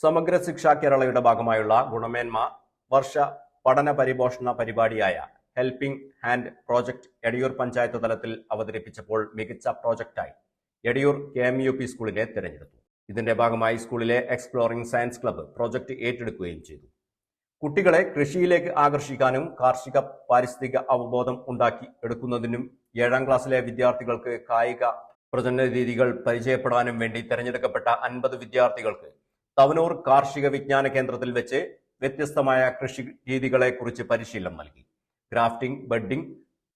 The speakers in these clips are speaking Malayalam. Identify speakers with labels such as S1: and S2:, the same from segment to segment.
S1: സമഗ്ര ശിക്ഷാ കേരളയുടെ ഭാഗമായുള്ള ഗുണമേന്മ വർഷ പഠന പരിപോഷണ പരിപാടിയായ helping hand project Edayur panchayat തലത്തിൽ അവതരിപ്പിച്ചപ്പോൾ മികച്ച പ്രോജക്റ്റായി Edayur K M U P സ്കൂളിനെ തിരഞ്ഞെടുത്തു. ഇതിന്റെ ഭാഗമായി സ്കൂളിലെ എക്സ്പ്ലോറിംഗ് സയൻസ് ക്ലബ്ബ് പ്രോജക്റ്റ് ഏറ്റെടുക്കുകയും ചെയ്തു. കുട്ടികളെ കൃഷിയിലേക്ക് ആകർഷിക്കാനും കാർഷിക പാരിസ്ഥിതിക അവബോധം ഉണ്ടാക്കി എടുക്കുന്നതിനും ഏഴാം ക്ലാസ്സിലെ വിദ്യാർത്ഥികൾക്ക് കായിക പ്രചരണ രീതികൾ പരിചയപ്പെടാനും വേണ്ടി തിരഞ്ഞെടുക്കപ്പെട്ട അൻപത് വിദ്യാർത്ഥികൾക്ക് തവനൂർ കാർഷിക വിജ്ഞാന കേന്ദ്രത്തിൽ വെച്ച് വ്യത്യസ്തമായ കൃഷി രീതികളെ കുറിച്ച് പരിശീലനം നൽകി. ഗ്രാഫ്റ്റിംഗ് ബഡ്ഡിംഗ്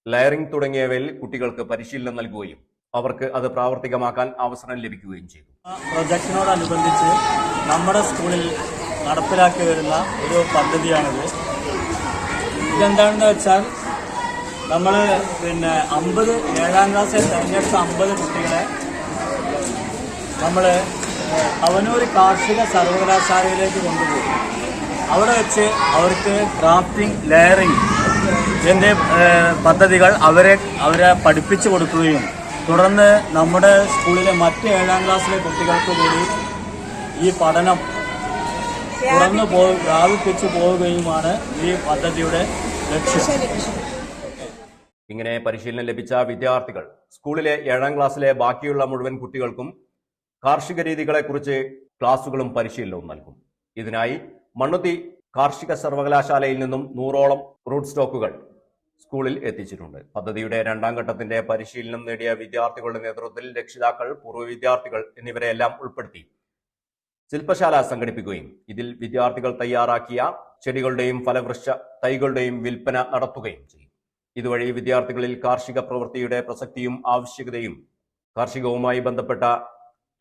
S1: ലയറിംഗ് തുടങ്ങിയവയിൽ കുട്ടികൾക്ക് പരിശീലനം നൽകുകയും അവർക്ക് അത് പ്രാവർത്തികമാക്കാൻ അവസരം ലഭിക്കുകയും ചെയ്തു.
S2: പ്രൊജക്ടിനോടനുബന്ധിച്ച് നമ്മുടെ സ്കൂളിൽ നടപ്പിലാക്കി വരുന്ന ഒരു പദ്ധതിയാണിത്. ഇതെന്താണെന്ന് വെച്ചാൽ നമ്മൾ പിന്നെ അമ്പത് ഏഴാം ക്ലാസ്സിൽ തിരഞ്ഞെടുത്ത അമ്പത് കുട്ടികളെ നമ്മൾ അവനൂർ കാർഷിക സർവകലാശാലയിലേക്ക് കൊണ്ടുപോയി. അവിടെ വെച്ച് അവർക്ക് ക്രാഫ്റ്റിംഗ് ലെയറിംഗ് ഇതിന്റെ പദ്ധതികൾ അവരെ അവരെ പഠിപ്പിച്ചു കൊടുക്കുകയും തുടർന്ന് നമ്മുടെ സ്കൂളിലെ മറ്റ് ഏഴാം ക്ലാസ്സിലെ കുട്ടികൾക്ക് കൂടി ഈ പഠനം തുടർന്ന് പോ വ്യാപിപ്പിച്ചു പോവുകയുമാണ് ഈ പദ്ധതിയുടെ ലക്ഷ്യം.
S1: ഇങ്ങനെ പരിശീലനം ലഭിച്ച വിദ്യാർത്ഥികൾ സ്കൂളിലെ ഏഴാം ക്ലാസ്സിലെ ബാക്കിയുള്ള മുഴുവൻ കുട്ടികൾക്കും കാർഷിക രീതികളെക്കുറിച്ച് ക്ലാസുകളും പരിശീലനവും നൽകും. ഇതിനായി മണ്ണുത്തി കാർഷിക സർവകലാശാലയിൽ നിന്നും നൂറോളം റൂട്ട് സ്റ്റോക്കുകൾ സ്കൂളിൽ എത്തിച്ചിട്ടുണ്ട്. പദ്ധതിയുടെ രണ്ടാം ഘട്ടത്തിന്റെ പരിശീലനം നേടിയ വിദ്യാർത്ഥികളുടെ നേതൃത്വത്തിൽ രക്ഷിതാക്കൾ പൂർവ വിദ്യാർത്ഥികൾ എന്നിവരെല്ലാം ഉൾപ്പെടുത്തി ശില്പശാല സംഘടിപ്പിക്കുകയും ഇതിൽ വിദ്യാർത്ഥികൾ തയ്യാറാക്കിയ ചെടികളുടെയും ഫലവൃക്ഷ തൈകളുടെയും വിൽപ്പന നടത്തുകയും ചെയ്യും. ഇതുവഴി വിദ്യാർത്ഥികളിൽ കാർഷിക പ്രവൃത്തിയുടെ പ്രസക്തിയും ആവശ്യകതയും കാർഷികവുമായി ബന്ധപ്പെട്ട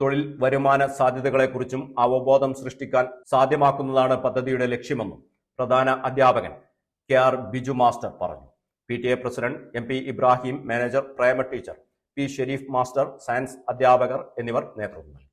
S1: തൊഴിൽ വരുമാന സാധ്യതകളെക്കുറിച്ചും അവബോധം സൃഷ്ടിക്കാൻ സാധ്യമാക്കുന്നതാണ് പദ്ധതിയുടെ ലക്ഷ്യമെന്നും പ്രധാന അധ്യാപകൻ കെ ആർ ബിജു മാസ്റ്റർ പറഞ്ഞു. P T A president M P Ibrahim manager primary teacher P Sharif master science അധ്യാപകർ എന്നിവർ നേതൃത്വം നൽകി.